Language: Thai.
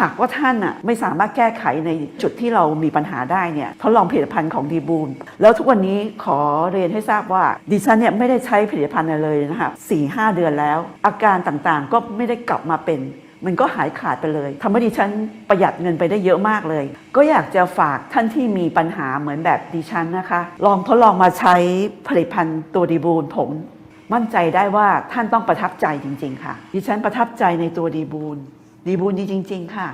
หากว่าท่านอะไม่สามารถแก้ไขในจุดที่เรามีปัญหาได้เนี่ยทดลองผลิตภัณฑ์ของดีบูลแล้วทุกวันนี้ขอเรียนให้ทราบว่าดิฉันเนี่ยไม่ได้ใช้ผลิตภัณฑ์อะไรเลยนะคะสี่ห้าเดือนแล้ว อาการต่างๆก็ไม่ได้กลับมาเป็นมันก็หายขาดไปเลยทำให้ดิฉันประหยัดเงินไปได้เยอะมากเลย ก็อยากจะฝากท่านที่มีปัญหาเหมือนแบบดิฉันนะคะ ลองทดลองมาใช้ผลิตภัณฑ์ตัวดีบูลผมมั่นใจได้ว่าท่านต้องประทับใจจริง ๆ ค่ะ ดิฉันประทับใจในตัวดีบูล ดีบุญดีจริง ๆ ค่ะ